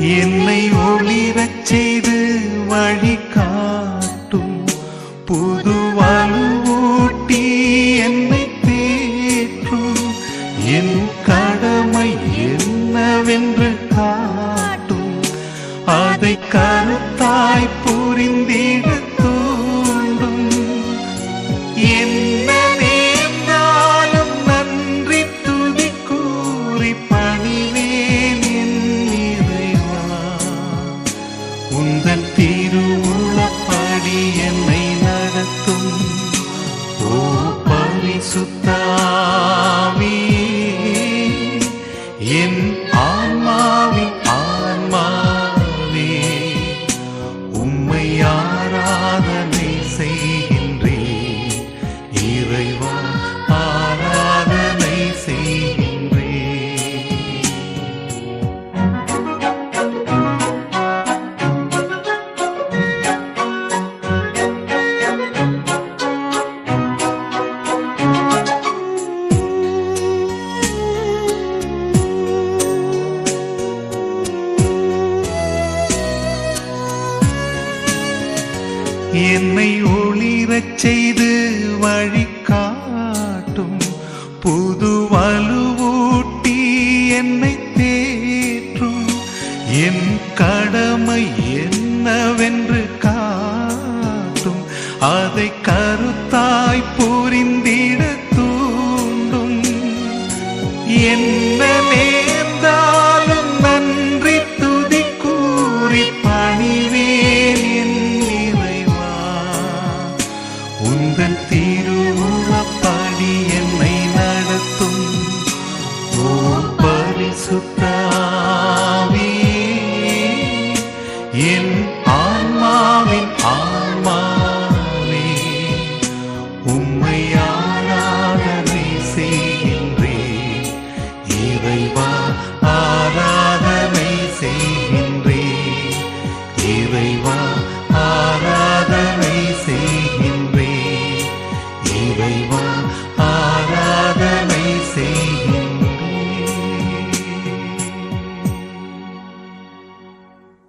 என்னை ஒளிரச் செய்து வழி காட்டும் புது வலுவூட்டி என்னை தேற்றும். என் கடமை என்னவென்று காட்டும். அதை கருத்தாய் புரிந்திட சுத்தாமி. என் ஆன்மாவின் ஆன்மாவே உம்மை ஆராதனை செய்கின்றேன். இறைவன் என்னை ஒளிரச் செய்து வழி காட்டும் புது வலுவூட்டி என்னை தேற்றும். என் கடமை என்னவென்று காட்டும். அதை கருத்தாய் புரிந்திட தூண்டும். என்ன உந்தன் தீருவப்பாடி என்னை நடத்தும். ஓ பரிசுத்தாவி என் ஆன்மாவின் ஆன்மாவே உம்மையா Oh,